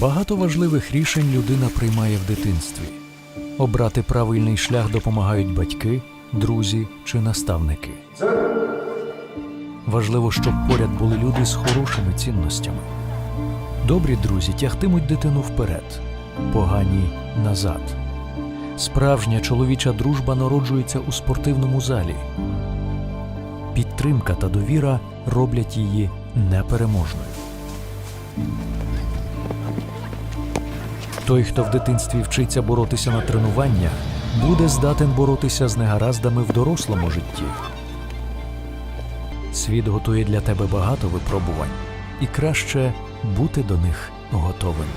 Багато важливих рішень людина приймає в дитинстві. Обрати правильний шлях допомагають батьки, друзі чи наставники. Важливо, щоб поряд були люди з хорошими цінностями. Добрі друзі тягтимуть дитину вперед, погані назад. Справжня чоловіча дружба народжується у спортивному залі. Підтримка та довіра роблять її непереможною. Той, хто в дитинстві вчиться боротися на тренуваннях, буде здатен боротися з негараздами в дорослому житті. Світ готує для тебе багато випробувань, і краще бути до них готовим.